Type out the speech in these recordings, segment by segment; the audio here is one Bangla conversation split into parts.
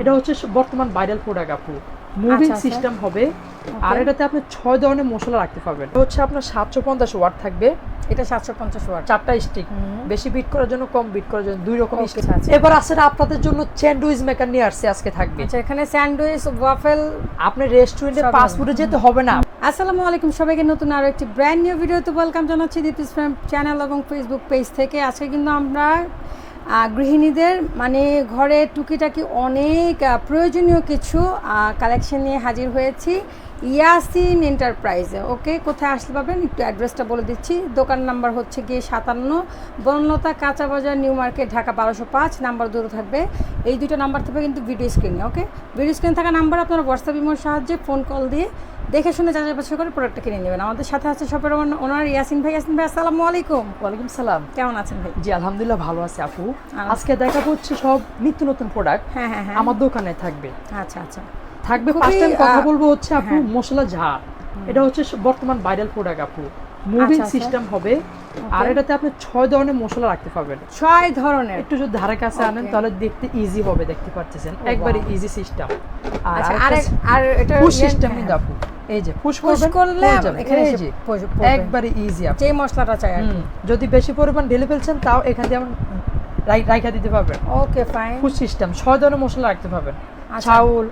এটা হচ্ছে বর্তমান ভাইরাল প্রোডাক্ট আপু। মুভিং আচ্ছা। সিস্টেম হবে। আর এটাতে আপনি ছয় ধরনের মশলা রাখতে পারবেন। এটা হচ্ছে আপনার সাতশো পঞ্চাশ ওয়াট থাকবে। এটা সাতশো পঞ্চাশ ওয়াট চারটা স্টিক বেশি বিট করার জন্য কম বিট করার জন্য দুই রকম স্টিক আচ্ছা। এবার আসলে আপনাদের জন্য স্যান্ডউইচ মেকার নিয়ে আসছে আজকে থাকবে। আচ্ছা এখানে স্যান্ডউইচ ওয়াফেল আপনি রেস্টুরেন্টে পাসপোর্টে যেতে হবে না। আসসালামু আলাইকুম সবাইকে নতুন আরও একটি ব্র্যান্ড নিউ ভিডিওতে ওয়েলকাম জানাচ্ছি। দীপিস ফ্রেম চ্যানেল এবং ফেসবুক পেজ থেকে। আজকে কিন্তু আমরা গৃহিণীদের মানে ঘরে টুকিটাকি অনেক প্রয়োজনীয় কিছু কালেকশন নিয়ে হাজির হয়েছি। ইয়াসিন এন্টারপ্রাইজে, ওকে? কোথায় আসতে পারবেন? একটু অ্যাড্রেসটা বলে দিচ্ছি। দোকান নাম্বার হচ্ছে গিয়ে সাতান্ন, বনলতা কাঁচা বাজার, নিউ মার্কেট, ঢাকা বারোশো পাঁচ, নাম্বার দূরে থাকবে। এই দুটো নাম্বার থাকবে কিন্তু ভিডিও স্ক্রিনে ওকে? ভিডিও স্ক্রিনে থাকা নাম্বার আপনারা হোয়াটসঅ্যাপ ইমোর সাহায্যে ফোন কল দিয়ে দেখে শুনে যাচাই বাছাই করে প্রোডাক্টটা কিনে নেবেন। আমাদের সাথে আছে শপের ওনার- ইয়াসিন ভাই। ইয়াসিন ভাই আসসালামু আলাইকুম। ওয়ালাইকুম সালাম। কেমন আছেন ভাই? জি আলহামদুলিল্লাহ ভালো আছে আপু। আজকে দেখাবো হচ্ছে সব নিত্য নতুন প্রোডাক্ট হ্যাঁ হ্যাঁ হ্যাঁ। আমার দোকানে থাকবে। আচ্ছা আচ্ছা। থাকবে ফার্স্ট টাইম কথা বলব হচ্ছে আপু হ্যাঁ। মশলা ঝাড় এটা হচ্ছে বর্তমান ভাইরাল প্রোডাক্ট আপু। মুভিং আচ্ছা। সিস্টেম হবে। আর এটাতে আপনি ছয় ধরনের মশলা রাখতে পারবেন। ছয় ধরনের। একটু যদি ধারে কাছে আনেন তাহলে দেখতে ইজি হবে দেখতে পাচ্ছেন Oh, একবারে ইজি সিস্টেম আর আচ্ছা আর এটা পুশ সিস্টেম হ্যাঁ, কিন্তু আপু। এই যে পুশ করলে এখানে এসে। একবারে ইজি যে মশলাটা চাই আর যদি বেশি পরিমাণ ঢেলে ফেলছেন তাও এখান দিয়ে রাইখা দিতে পারবেন ওকে ফাইন ফুড সিস্টেম ছয় ধরনের মশলা রাখতে পারবেন আচ্ছা। চাউল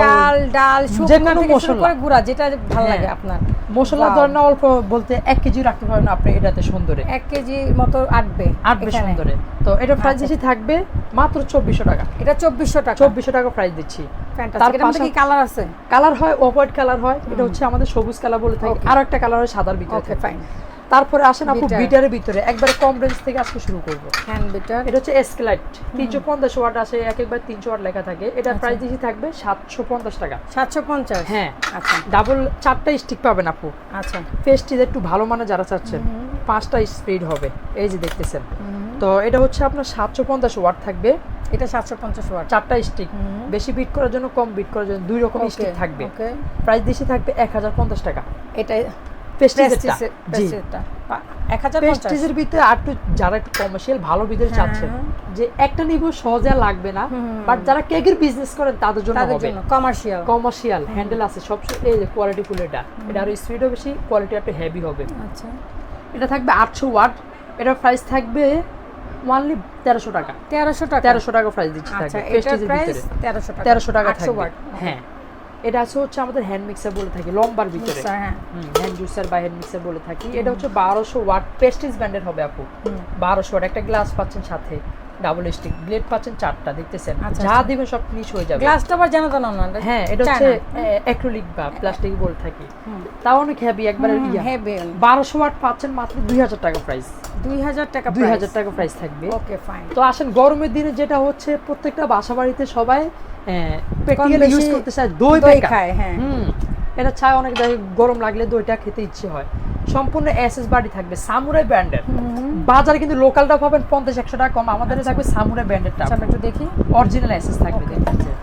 চাল ডাল শুকনো মশলা। গুঁড়া যেটা ভালো হ্যাঁ। লাগে আপনার মশলা. ধরেন অল্প বলতে এক কেজি রাখতে পারবেন আপনি এটাতে সুন্দরে এক কেজি মতো আটবে আটবে সুন্দরে তো এটা প্রাইস আচ্ছা। থাকবে মাত্র চব্বিশশো টাকা এটা চব্বিশশো টাকা চব্বিশশো টাকা প্রাইস দিচ্ছি. তার এটার কি কালার আছে? কালার হয় অফ হোয়াইট কালার হয় এটা হচ্ছে আমাদের সবুজ কালার বলে থাকি। আর একটা কালার হয় সাদার ভিতরে। ওকে ফাইন তারপরে আসেন আপু বিটারের ভিতরে। একবারে কম রেঞ্জ থেকে আজকে শুরু করব। হ্যান্ড বিটার এটা হচ্ছে এসকেলাইট তিনশো পঞ্চাশ ওয়াট আছে এক একবার তিনশো ওয়াট লেখা থাকে। এটা আচ্ছা। প্রাইস দিচ্ছি থাকবে সাতশো পঞ্চাশ টাকা। সাতশো পঞ্চাশ? হ্যাঁ। আচ্ছা। ডাবল চারটা স্টিক পাবেন আপু। আচ্ছা। পেস্টিজ একটু ভালো মানে যারা চাচ্ছেন পাঁচটা স্পিড হবে। এই যে দেখতেছেন। তো এটা হচ্ছে আপনার সাতশো পঞ্চাশ ওয়াট থাকবে। এটা সাতশো পঞ্চাশ ওয়াট। চারটা স্টিক বেশি বিট করার জন্য কম বিট করার জন্য দুই রকম স্টিক থাকবে। প্রাইস দিচ্ছি থাকবে এক হাজার পঞ্চাশ টাকা। এটা পেস্টিজেরটা প্রেস্টিজের জি। প্রেস্টিজটা এক হাজার পঞ্চাশ। পেস্টিজের ভিতরে আর একটু যারা একটু কমার্শিয়াল ভালো ভিতরে হ্যাঁ। চাচ্ছেন যে একটা নিব সহজে লাগবে না। বাট যারা কেকের বিজনেস করেন তাদের জন্য হবে। কমার্শিয়াল কমার্শিয়াল হ্যান্ডেল আছে। সব এই যে কোয়ালিটি ফুল এটা। এটা আরও স্পিডও বেশি কোয়ালিটি একটু হেভি হবে। আচ্ছা। এটা থাকবে আটশো ওয়াট। এটার প্রাইস থাকবে ওয়ানলি তেরোশো টাকা। তেরোশো টাকা? তেরোশো টাকা প্রাইস দিচ্ছি আচ্ছা তেরোশো টাকা। তেরোশো টাকা থাকবে। ওয়াট হ্যাঁ। এটা আছে হচ্ছে আমাদের হ্যান্ড মিক্সার বলে থাকি লম্বার ভিতরে। হ্যাঁ। হ্যান্ড জুসার বা হ্যান্ড মিক্সার বলে থাকি। এটা হচ্ছে বারোশো ওয়াট। পেস্টিজ ব্র্যান্ডের হবে আপু। বারোশো ওয়াট। একটা গ্লাস পাচ্ছেন সাথে। ডাবল স্টিক ব্লেড পাচ্ছেন চারটা দেখতেছেন? আচ্ছা, যা আচ্ছা। দিবেন সব ফিনিশ হয়ে যাবে। গ্লাসটা আবার জানো জানো না হ্যাঁ এটা হচ্ছে অ্যাক্রিলিক বা প্লাস্টিক বলে থাকি। তাও অনেক হেভি একবারে হেভি বারোশো ওয়াট পাচ্ছেন মাত্র দুই হাজার টাকা প্রাইস দুই হাজার টাকা দুই হাজার টাকা প্রাইস থাকবে। ওকে ফাইন তো আসেন গরমের দিনে যেটা হচ্ছে প্রত্যেকটা বাসা বাড়িতে সবাই প্র্যাকটিক্যালি ইউজ করতে চায় দই খায়, হ্যাঁ। এটা চায় অনেক গরম লাগলে দইটা খেতে ইচ্ছে হয়। সম্পূর্ণ এসএস বাড়ি থাকবে সামুরাই ব্র্যান্ডের বাজারে কিন্তু লোকালটা পাবেন পঞ্চাশ একশো টাকা কম আমাদের থাকবে সামুরাই ব্র্যান্ডেরটা আচ্ছা আমি একটু দেখি। অরিজিনাল এসএস থাকবে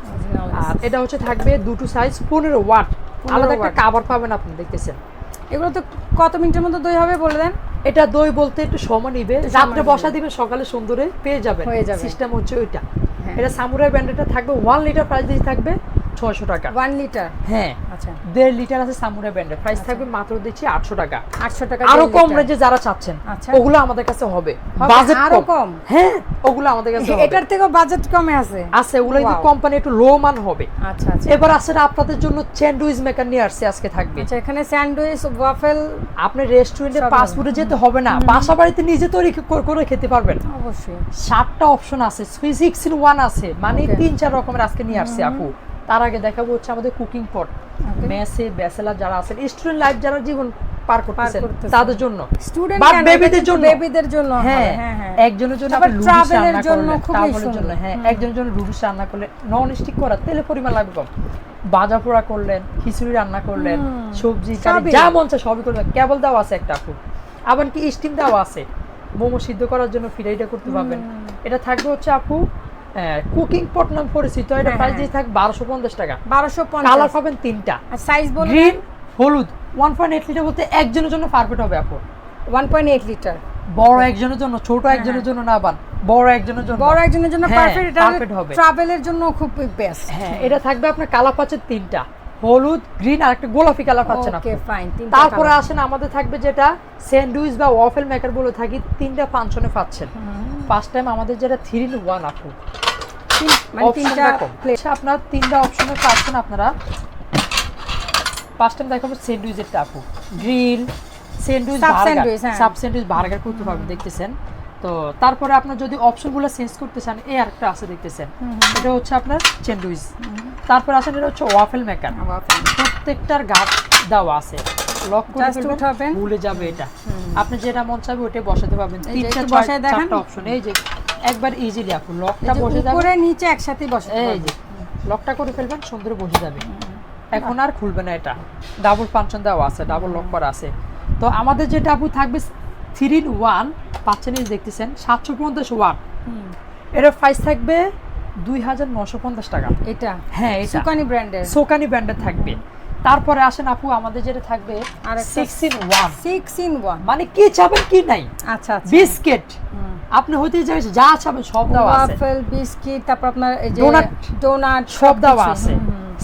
Original আর এটা হচ্ছে থাকবে দুটো সাইজ পনেরো ওয়াট আলাদা একটা। কাভার পাবেন আপনি দেখতেছেন। এগুলো তো কত মিনিটের মধ্যে দই হবে বলে দেন? এটা দই বলতে একটু সময় নিবে। রাত্রে বসা দিবে সকালে সুন্দরে পেয়ে যাবেন। যাবে। সিস্টেম হচ্ছে ওইটা। হ্যাঁ। এটা সামুরাই ব্র্যান্ডেরটা থাকবে ওয়ান লিটার প্রাইস দিয়ে থাকবে। ছয়শো টাকা। ওয়ান লিটার হ্যাঁ। আচ্ছা। দেড় লিটার আছে সামুরাই ব্র্যান্ডের প্রাইস থাকবে মাত্র দিচ্ছি আটশো টাকা। আটশো টাকা আরও কম রেঞ্জে যারা চাচ্ছেন আচ্ছা। ওগুলো আমাদের কাছে হবে? বাজেট আরও কম? হ্যাঁ ওগুলো আমাদের কাছে এটার থেকেও বাজেট কমে আছে। আছে ওগুলো কিন্তু কোম্পানি একটু লো মান হবে। আচ্ছা আচ্ছা। এবার আসলে আপনাদের জন্য স্যান্ডউইচ মেকার নিয়ে আসছে আজকে থাকবে। আচ্ছা এখানে স্যান্ডউইচ ওয়াফেল আপনি রেস্টুরেন্টে পাসপোর্টে যেতে হবে না। বাসা বাড়িতে নিজে তৈরি করে খেতে পারবেন। অবশ্যই। সাতটা অপশন আছে। সিক্স ইন ওয়ান আছে। মানে তিন চার রকমের আজকে নিয়ে আসছে আপু। তার আগে দেখাবো হচ্ছে আমাদের কুকিং পট মেসে ব্যাচেলার যারা আছেন স্টুডেন্ট লাইফ যারা জীবন পার করতেছেন। তাদের জন্য। স্টুডেন্ট But বেবিদের জন্য। বেবিদের জন্য হ্যাঁ হ্যাঁ হ্যাঁ। একজনের জন্য আপনি রান্না জন্য করলেন, সুন্দর। জন্য হ্যাঁ একজনের জন্য লুডুস রান্না করলে নন স্টিক করা তেলে পরিমাণ লাগবে কম। ভাজা পোড়া করলেন খিচুড়ি রান্না করলেন সবজি কারি। যা মন চায় সবই করবেন। কেবল দাও আছে একটা আপু আবার কি স্টিম দাও আছে। মোমো সিদ্ধ করার জন্য ফিরাইটা করতে পারবেন। এটা থাকবে হচ্ছে আপু কুকিং পট নাম পরিচিত এটা হ্যাঁ, প্রাইস হ্যাঁ। দিয়ে থাকবে বারোশো পঞ্চাশ টাকা। বারোশো কালার পঞ্চাশ পাবেন তিনটা। আর সাইজ বলুন। গ্রিন হলুদ ওয়ান পয়েন্ট এইট লিটার বলতে একজনের জন্য পারফেক্ট হবে আপু। ওয়ান পয়েন্ট এইট লিটার বড় একজনের জন্য ছোট হ্যাঁ, একজনের জন্য না বান বড় একজনের জন্য। বড় একজনের জন্য হ্যাঁ, পারফেক্ট এটা হবে। ট্রাভেলের জন্য খুব বেস্ট হ্যাঁ এটা থাকবে আপনার কালার পাচ্ছেন তিনটা। হলুদ গ্রিন আর একটা গোলাপি কালার পাচ্ছেন ওকে আপনি। তারপরে আসেন আমাদের থাকবে যেটা স্যান্ডউইচ বা ওয়াফেল মেকার বলে থাকি তিনটা ফাংশনে পাচ্ছেন। ফার্স্ট টাইম আমাদের যেটা থ্রি ইন ওয়ান আপু। মানে তিনটা প্লেট আপনার তিনটা অপশনে পাচ্ছেন আপনারা। টাইম দেখাবো স্যান্ডউইচের আপু grill sandwich. Sub sandwich burger করতে পারবেন দেখতেছেন? তো তারপরে আপনার যদি অপশনগুলো চেঞ্জ করতে চান এই আরেকটা আছে দেখতেছেন? এটা হচ্ছে আপনার স্যান্ডউইচ তারপর আসেন এটা হচ্ছে ওয়াফেল মেকার প্রত্যেকটার গাছ দেওয়া আছে। লক করে ফেলবেন, ভুলে যাবে এটা। আপনি যেটা মন চাইবে ওটাই বসাতে পারবেন। তিনটা বসায় দেখান। চারটা অপশন এই যে একবার ইজিলি আপু লকটা বসে যাবে। উপরে নিচে একসাথে বসে এই যে লকটা করে ফেলবেন সুন্দর বসে যাবে। এখন আর খুলবে না এটা। ডাবল ফাংশন দেওয়া আছে ডাবল লক করা আছে। তো আমাদের যেটা আপু থাকবে থ্রি ইন ওয়ান পাচ্ছেন দেখতেছেন সাতশো পঞ্চাশ ওয়ান এটার প্রাইস থাকবে দুই হাজার নশো পঞ্চাশ টাকা। এটা? হ্যাঁ এটা। সুকানি ব্র্যান্ডের সোকানি ব্র্যান্ডের থাকবে। তারপরে আসেন আপু আমাদের যেটা থাকবে আরেকটা- six in one six in one মানে কি চাবেন কি নাই? আচ্ছা আচ্ছা। বিস্কিট আপনি হইতে যাবেন যা চাবেন সব দেওয়া আছে। ওয়াফেল বিস্কিট তারপর আপনার এই যে Donut, ডোনাট সব দেওয়া আছে।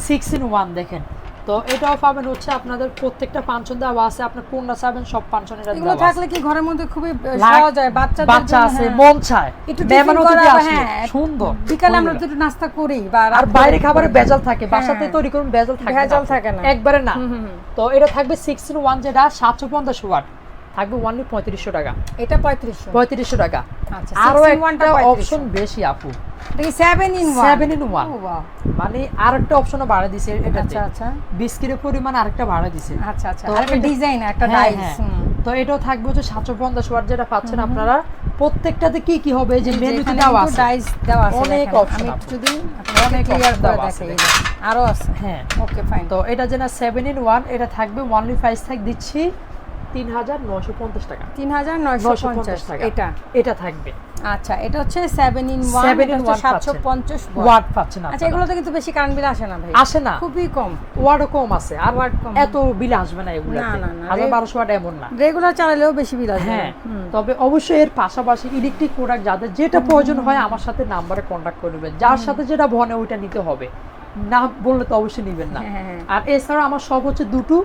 সিক্স ইন ওয়ান দেখেন। তো এটাও পাবেন হচ্ছে আপনাদের প্রত্যেকটা পাঁচন দেওয়া আছে। আপনার কোনটা চাবেন সব পাঁচন এটা এগুলো থাকলে কি ঘরের মধ্যে খুবই সহজ হয়? বাচ্চাদের বাচ্চা আছে হ্যাঁ। মন চায়। একটু মেহমান অতিথি আসলে হ্যাঁ, সুন্দর বিকালে আমরা। একটু নাস্তা করি বা আর বাইরে খাবারে। বেজাল থাকে। বাসাতে হ্যাঁ। তৈরি করুন বেজাল থাকে ভেজাল থাকে না। একবারে না। তো এটা থাকবে সিক্স ইন ওয়ান যেটা সাতশো পঞ্চাশ ওয়াট। থাকবে ওয়ানলি পঁয়ত্রিশশো টাকা। এটা পঁয়ত্রিশশো। পঁয়ত্রিশশো টাকা। আচ্ছা একটা অপশন বেশি আপু। Seven in seven in one মানে আর অপশনও বাড়া দিছে এটাতে। আচ্ছা আচ্ছা। বিস্কিটের পরিমাণ আরেকটা বাড়া দিছে। আচ্ছা আচ্ছা। তো আর একটা এটা- ডিজাইন একটা হ্যাঁ, ডাইস হ্যাঁ। তো এটাও থাকবে হচ্ছে সাতশো পঞ্চাশ ওয়াট যেটা পাচ্ছেন আপনারা। প্রত্যেকটাতে কি কি হবে? যে মেনুতে দেওয়া আছে। ডাইস দেওয়া আছে অনেক দেখেন। option আমি আছে। একটু যদি অনেক ক্লিয়ার দেওয়া আছে দেখাই। এই যে, আরও আছে? হ্যাঁ। ওকে ফাইন তো এটা যেটা সেভেন ইন ওয়ান এটা থাকবে ওয়ানলি প্রাইস থাক দিচ্ছি। তিন হাজার নশো পঞ্চাশ টাকা। তিন হাজার নয়শো নশো পঞ্চাশ টাকা। এটা? এটা থাকবে। আচ্ছা এটা হচ্ছে seven in one Seven in one সাতশো। পঞ্চাশ ওয়াট। পাচ্ছেন আচ্ছা এগুলোতে কিন্তু বেশি কারেন্ট বিল আসে না ভাই। আসে না। খুবই কম। ওয়াটও কম আছে। আর কম। এত বিল আসবে না এগুলো না, না, না, হাজার বারোশো ওয়াট এমন না। রেগুলার চালালেও বেশি বিল আসবে। হ্যাঁ। তবে অবশ্যই এর পাশাপাশি ইলেকট্রিক প্রোডাক্ট যাদের যেটা প্রয়োজন হয় আমার সাথে নাম্বারে কন্ট্যাক্ট করে নেবেন। যার সাথে যেটা বনে ওইটা নিতে হবে। না বললে তো অবশ্যই নেবেন না। হ্যাঁ, হ্যাঁ। আর এছাড়া আমার সব হচ্ছে দুটো।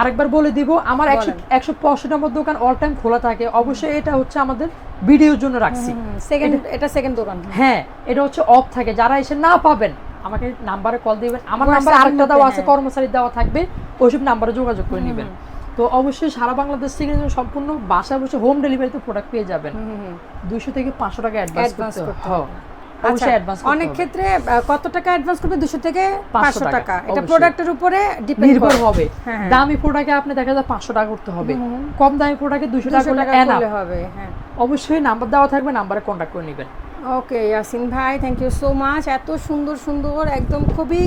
আরেকবার বলে দিব আমার একশো একশো পঁয়ষট্টি নম্বর দোকান অল টাইম খোলা থাকে। অবশ্যই এটা হচ্ছে আমাদের ভিডিওর জন্য রাখছি। সেকেন্ড এটা সেকেন্ড দোকান। হ্যাঁ এটা হচ্ছে অফ থাকে। যারা এসে না পাবেন আমাকে নাম্বারে কল দিবেন। আমার নাম্বার আরেকটা দেওয়া আছে হ্যাঁ। কর্মচারী দেওয়া থাকবে ওইসব নাম্বারে যোগাযোগ করে নেবেন। তো অবশ্যই সারা বাংলাদেশ থেকে সম্পূর্ণ বাসায় বসে হোম ডেলিভারিতে প্রোডাক্ট পেয়ে যাবেন। দুইশো থেকে পাঁচশো টাকা অ্যাডভান্স করতে হবে। অবশ্যই অ্যাডভান্স অনেক ক্ষেত্রে কত টাকা অ্যাডভান্স করবে? দুশো থেকে 500 পাঁচশো টাকা, এটা। প্রোডাক্টের উপরে নির্ভর হবে। হ্যাঁ, হ্যাঁ। দামি প্রোডাক্টে আপনি দেখা যায় পাঁচশো টাকা করতে হবে। কম দামি প্রোডাক্টে দুশো টাকা করলে টাকা হবে হ্যাঁ। অবশ্যই নাম্বার দেওয়া থাকবে নাম্বারে কন্ট্যাক্ট করে নেবেন। ওকে ইয়াসিন ভাই থ্যাংক ইউ সো মাচ এত সুন্দর সুন্দর একদম খুবই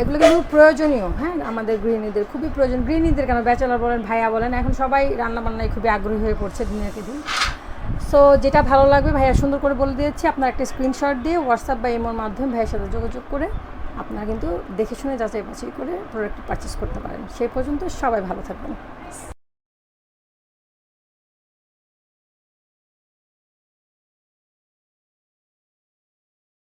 এগুলো কিন্তু প্রয়োজনীয় হ্যাঁ আমাদের গৃহিণীদের। খুবই প্রয়োজন। গৃহিণীদের কেন? ব্যাচেলার বলেন ভাইয়া বলেন। এখন সবাই রান্না বান্নায় খুবই আগ্রহী হয়ে পড়ছে দিনের দিন। সো যেটা ভালো লাগবে, ভাইয়া সুন্দর করে বলে দিয়েছি। আপনার একটা স্ক্রিনশট দিয়ে হোয়াটসঅ্যাপ বা ইমোর মাধ্যমে ভাইয়ের সাথে যোগাযোগ করে আপনারা কিন্তু দেখে শুনে যাচাই বাছাই করে প্রোডাক্ট পারচেস করতে পারেন। সেই পর্যন্ত সবাই ভালো থাকবেন।